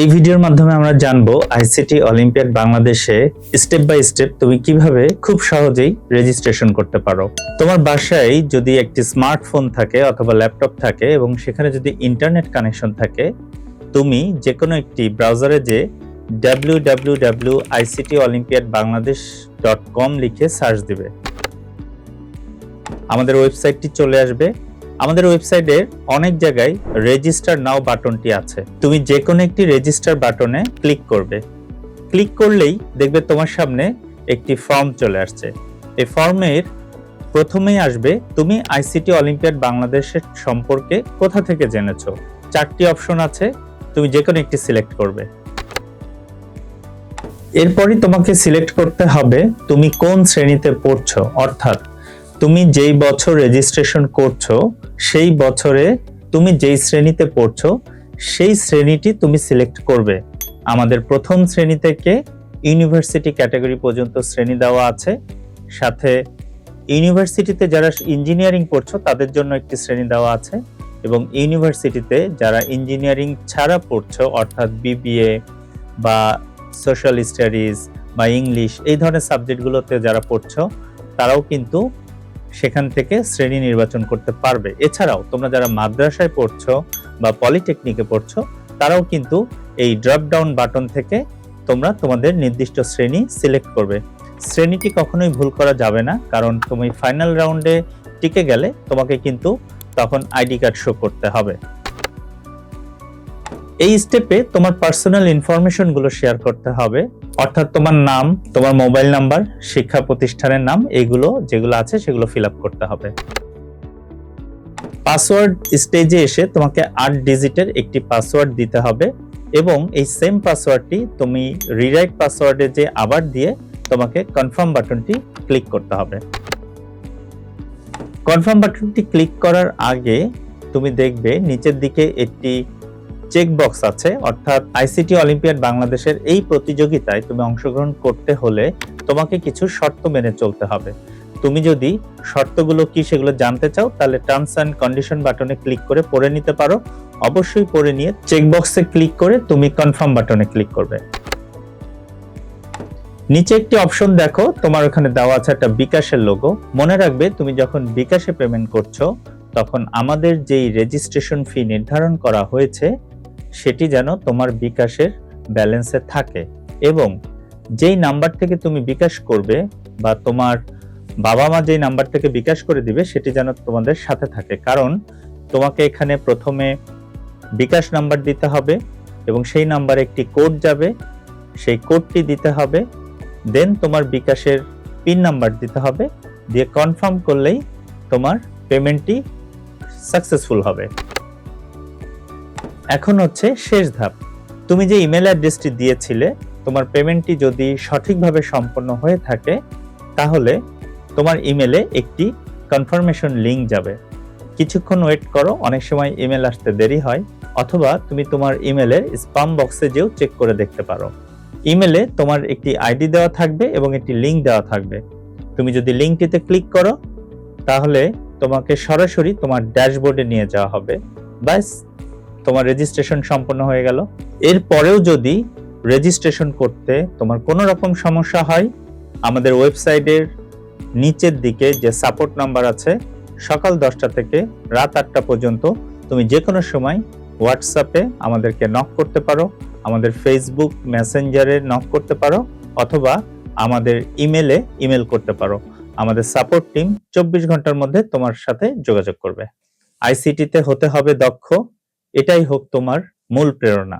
এই ভিডিওর মাধ্যমে আমরা জানব আইসিটি অলিম্পিয়াড বাংলাদেশে স্টেপ বাই স্টেপ তুমি কীভাবে খুব সহজেই রেজিস্ট্রেশন করতে পারো। তোমার বাসায় যদি একটি স্মার্টফোন থাকে অথবা ল্যাপটপ থাকে এবং সেখানে যদি ইন্টারনেট কানেকশন থাকে, তুমি যে কোনো একটি ব্রাউজারে যে W W W ICT Olympiad Bangladesh dot com লিখে সার্চ দিবে। আমাদের ওয়েবসাইটটি চলে আসবে আমাদের ওয়েবসাইটে অনেক জায়গায় রেজিস্টার নাও বাটনটি আছে। তুমি যে কোনো একটি রেজিস্টার বাটনে ক্লিক করবে। ক্লিক করলেই দেখবে তোমার সামনে একটি ফর্ম চলে আসছে। এই ফর্মের প্রথমেই আসবে, তুমি আইসিটি অলিম্পিয়াড বাংলাদেশের সম্পর্কে কোথা থেকে জেনেছো? চারটি অপশন আছে, তুমি যে কোনো একটি সিলেক্ট করবে। এরপরই তোমাকে সিলেক্ট করতে হবে, তুমি কোন শ্রেণীতে পড়ছো? অর্থাৎ তুমি যেই বছর রেজিস্ট্রেশন করছ, সেই বছরে তুমি যেই শ্রেণীতে পড়ছো, সেই শ্রেণীটি তুমি সিলেক্ট করবে। আমাদের প্রথম শ্রেণি থেকে ইউনিভার্সিটি ক্যাটাগরি পর্যন্ত শ্রেণি দেওয়া আছে। সাথে ইউনিভার্সিটিতে যারা ইঞ্জিনিয়ারিং পড়ছো, তাদের জন্য একটি শ্রেণি দেওয়া আছে। এবং ইউনিভার্সিটিতে যারা ইঞ্জিনিয়ারিং ছাড়া পড়ছো, অর্থাৎ বিবিএ বা সোশ্যাল স্টাডিজ বা ইংলিশ এই ধরনের সাবজেক্টগুলোতে যারা পড়ছো, তারাও কিন্তু সেখান থেকে শ্রেণি নির্বাচন করতে পারবে। এছাড়াও তোমরা যারা মাদ্রাসায় পড়ছো বা পলিটেকনিকে পড়ছো, তারাও কিন্তু এই ড্রপ ডাউন বাটন থেকে তোমরা তোমাদের নির্দিষ্ট শ্রেণি সিলেক্ট করবে। শ্রেণীটি কখনোই ভুল করা যাবে না, কারণ তুমি ফাইনাল রাউন্ডে টিকে গেলে তোমাকে কিন্তু তখন আইডি কার্ড শো করতে হবে। এই স্টেপে তোমার পার্সোনাল ইনফরমেশনগুলো শেয়ার করতে হবে। অর্থাৎ তোমার নাম, তোমার মোবাইল নাম্বার, শিক্ষা প্রতিষ্ঠানের নাম, এগুলো যেগুলো আছে সেগুলো ফিল করতে হবে। পাসওয়ার্ড স্টেজে এসে তোমাকে আট ডিজিটের একটি পাসওয়ার্ড দিতে হবে এবং এই সেম পাসওয়ার্ডটি তুমি রিরাইট পাসওয়ার্ডে যে আবার দিয়ে তোমাকে কনফার্ম বাটনটি ক্লিক করতে হবে। কনফার্ম বাটনটি ক্লিক করার আগে তুমি দেখবে নিচের দিকে একটি চেক বক্স আছে, অর্থাৎ আইসিটি অলিম্পিয়াড বাংলাদেশের এই প্রতিযোগিতায় তুমি অংশগ্রহণ করতে হলে তোমাকে কিছু শর্ত মেনে চলতে হবে। তুমি যদি শর্তগুলো কি সেগুলো জানতে চাও, তাহলে টার্মস অ্যান্ড কন্ডিশন বাটনে ক্লিক করে পড়ে নিতে পারো। অবশ্যই পড়ে নিয়ে চেক বক্সে ক্লিক করে তুমি কনফার্ম বাটনে ক্লিক করবে। নিচে একটি অপশন দেখো, তোমার ওখানে দেওয়া আছে একটা বিকাশের লোগো মনে রাখবে, তুমি যখন বিকাশে পেমেন্ট করছ, তখন আমাদের যেই রেজিস্ট্রেশন ফি নির্ধারণ করা হয়েছে সেটি যেন তোমার বিকাশের ব্যালেন্সে থাকে এবং যেই নাম্বার থেকে তুমি বিকাশ করবে বা তোমার বাবা মা যেই নাম্বার থেকে বিকাশ করে দিবে, সেটি যেন তোমাদের সাথে থাকে। কারণ তোমাকে এখানে প্রথমে বিকাশ নাম্বার দিতে হবে এবং সেই নাম্বারে একটি কোড যাবে। সেই কোডটি দিতে হবে। দেন তোমার বিকাশের পিন নাম্বার দিতে হবে। দিয়ে কনফার্ম করলেই তোমার পেমেন্টটি সাকসেসফুল হবে। এখন হচ্ছে শেষ ধাপ। তুমি যে ইমেল অ্যাড্রেসটি দিয়েছিলে, তোমার পেমেন্টটি যদি সঠিকভাবে সম্পন্ন হয়ে থাকে, তাহলে তোমার ইমেলে একটি কনফার্মেশন লিংক যাবে। কিছুক্ষণ ওয়েট করো, অনেক সময় ইমেল আসতে দেরি হয়, অথবা তুমি তোমার ইমেলের স্পাম বক্সে যেও চেক করে দেখতে পারো। ইমেলে তোমার একটি আইডি দেওয়া থাকবে এবং একটি লিঙ্ক দেওয়া থাকবে। তুমি যদি লিঙ্কটিতে ক্লিক করো, তাহলে তোমাকে সরাসরি তোমার ড্যাশবোর্ডে নিয়ে যাওয়া হবে। ব্যাস তোমার রেজিস্ট্রেশন সম্পন্ন হয়ে গেল। এরপরেও যদি রেজিস্ট্রেশন করতে তোমার কোনো রকম সমস্যা হয়, আমাদের ওয়েবসাইটের নিচের দিকে যে সাপোর্ট নাম্বার আছে, সকাল দশটা থেকে রাত আটটা পর্যন্ত তুমি যে কোনো সময় হোয়াটসঅ্যাপে আমাদেরকে নক করতে পারো, আমাদের ফেসবুক মেসেঞ্জারে নক করতে পারো, অথবা আমাদের ইমেলে ইমেল করতে পারো। আমাদের সাপোর্ট টিম চব্বিশ ঘণ্টার মধ্যে তোমার সাথে যোগাযোগ করবে। আইসিটিতে হতে হবে দক্ষ। এটাই হোক তোমার মূল প্রেরণা।